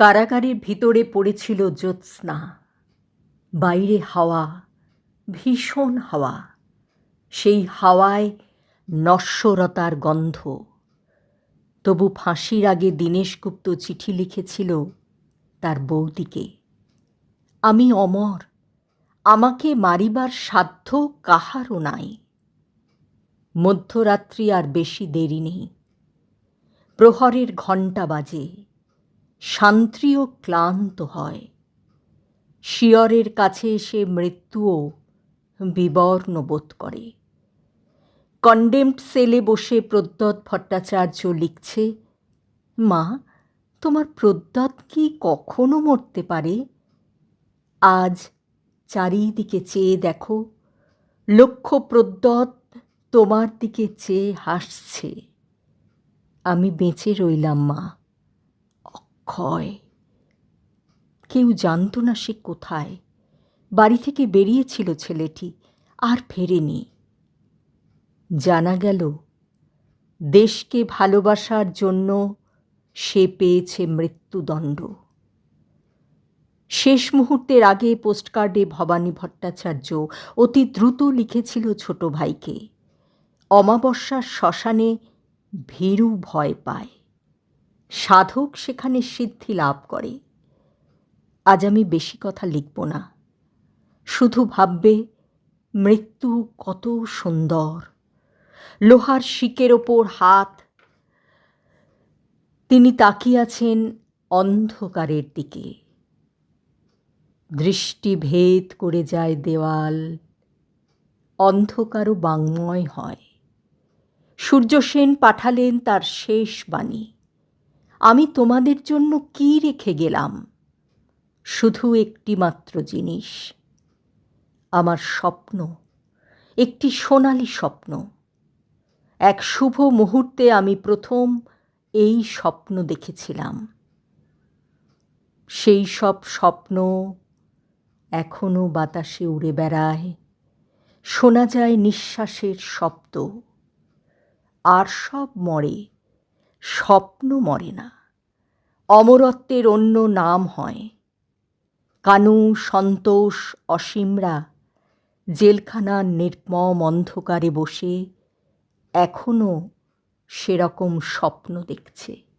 কারাগারের ভিতরে পড়েছিল জ্যোৎস্না। বাইরে হাওয়া, ভীষণ হাওয়া। সেই হাওয়ায় নশ্বরতার গন্ধ। তবু ফাঁসির আগে দীনেশগুপ্ত চিঠি লিখেছিল তার বৌদিকে আমি অমর, আমাকে মারিবার সাধ্য কাহারও নাই। মধ্যরাত্রি আর বেশি দেরি নেই। প্রহরের ঘণ্টা বাজে। শান্ত্রীও ক্লান্ত হয়। শিয়রের কাছে এসে মৃত্যুও বিবর্ণ বোধ করে। কন্ডেমড সেলে বসে প্রদ্যৎ ভট্টাচার্য লিখছে, মা, তোমার প্রদ্যৎ কি কখনো মরতে পারে? আজ চারিদিকে চেয়ে দেখো, লক্ষ্য প্রদ্যৎ তোমার দিকে চেয়ে হাসছে। আমি বেঁচে রইলাম, মা। অক্ষয় কেউ জানত না সে কোথায়। বাড়ি থেকে বেরিয়েছিল ছেলেটি, আর ফেরেনি। জানা গেল, দেশকে ভালোবাসার জন্য সে পেয়েছে মৃত্যুদণ্ড। শেষ মুহূর্তের আগে পোস্টকার্ডে ভবানী ভট্টাচার্য অতি দ্রুত লিখেছিল ছোট ভাইকে, অমাবস্যার শ্মশানে ভীরু ভয় পায়। সাধক সেখানে সিদ্ধি লাভ করে। আজ আমি বেশি কথা লিখব না। শুধু ভাববে, মৃত্যু কত সুন্দর। লোহার শিকের ওপর হাত। তিনি তাকিয়াছেন অন্ধকারের দিকে। দৃষ্টি ভেদ করে যায় দেওয়াল। অন্ধকারও বাংময় হয়। সূর্যসেন পাঠালেন তার শেষ বাণী। আমি তোমাদের জন্য কি রেখে গেলাম? শুধু একটি মাত্র জিনিস। আমার স্বপ্ন, একটি সোনালি স্বপ্ন। এক শুভ মুহূর্তে আমি প্রথম এই স্বপ্ন দেখেছিলাম। সেই সব স্বপ্ন এখনও বাতাসে উড়ে বেড়ায়। শোনা যায় নিঃশ্বাসের শব্দ। আর সব মরে। স্বপ্ন মরে না। অমরত্বের অন্য নাম হয়। কানু, সন্তোষ, অসীমরা জেলখানার নির্মম অন্ধকারে বসে এখনও সেরকম স্বপ্ন দেখছে।